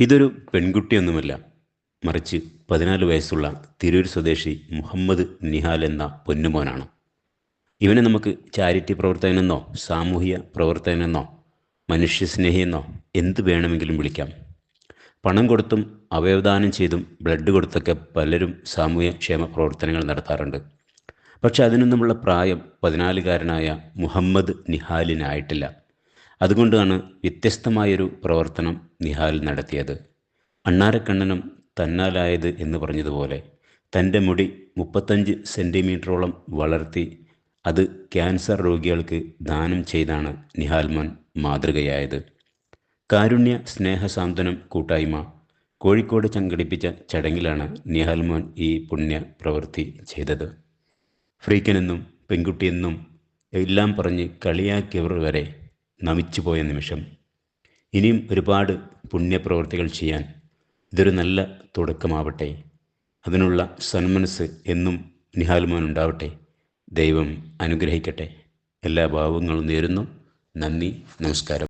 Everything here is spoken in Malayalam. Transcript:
ഇതൊരു പെൺകുട്ടിയൊന്നുമല്ല. മറിച്ച് പതിനാല് വയസ്സുള്ള തിരൂർ സ്വദേശി മുഹമ്മദ് നിഹാൽ എന്ന പൊന്നുമോനാണ്. ഇവനെ നമുക്ക് ചാരിറ്റി പ്രവർത്തകനെന്നോ സാമൂഹിക പ്രവർത്തകനെന്നോ മനുഷ്യസ്നേഹിയെന്നോ എന്ത് വേണമെങ്കിലും വിളിക്കാം. പണം കൊടുത്തും അവയവദാനം ചെയ്തും ബ്ലഡ് കൊടുത്തൊക്കെ പലരും സാമൂഹ്യ ക്ഷേമ പ്രവർത്തനങ്ങൾ നടത്താറുണ്ട്. പക്ഷെ അതിനൊന്നുമുള്ള പ്രായം പതിനാലുകാരനായ മുഹമ്മദ് നിഹാലിനായിട്ടില്ല. അതുകൊണ്ടാണ് വ്യത്യസ്തമായൊരു പ്രവർത്തനം നിഹാൽ നടത്തിയത്. അണ്ണാരക്കണ്ണനും തന്നാലായത് എന്ന് പറഞ്ഞതുപോലെ തന്റെ മുടി മുപ്പത്തഞ്ച് സെന്റിമീറ്ററോളം വളർത്തി അത് ക്യാൻസർ രോഗികൾക്ക് ദാനം ചെയ്താണ് നിഹാൽമോൻ മാതൃകയായത്. കാരുണ്യ സ്നേഹസാന്ത്വനം കൂട്ടായ്മ കോഴിക്കോട് സംഘടിപ്പിച്ച ചടങ്ങിലാണ് നിഹാൽമോൻ ഈ പുണ്യ പ്രവൃത്തി ചെയ്തത്. ഫ്രീക്കനെന്നും പെൺകുട്ടിയെന്നും എല്ലാം പറഞ്ഞ് കളിയാക്കിയവർ വരെ നമിച്ചുപോയ നിമിഷം ഇനിയും ഒരുപാട് പുണ്യപ്രവൃത്തികൾ ചെയ്യാൻ ഇതൊരു നല്ല തുടക്കമാവട്ടെ. അതിനുള്ള സന്മനസ് എന്നും നിഹാൽമോൻ ഉണ്ടാവട്ടെ ദൈവം അനുഗ്രഹിക്കട്ടെ. എല്ലാ ഭാവങ്ങളും നേരുന്നു. നന്ദി നമസ്കാരം.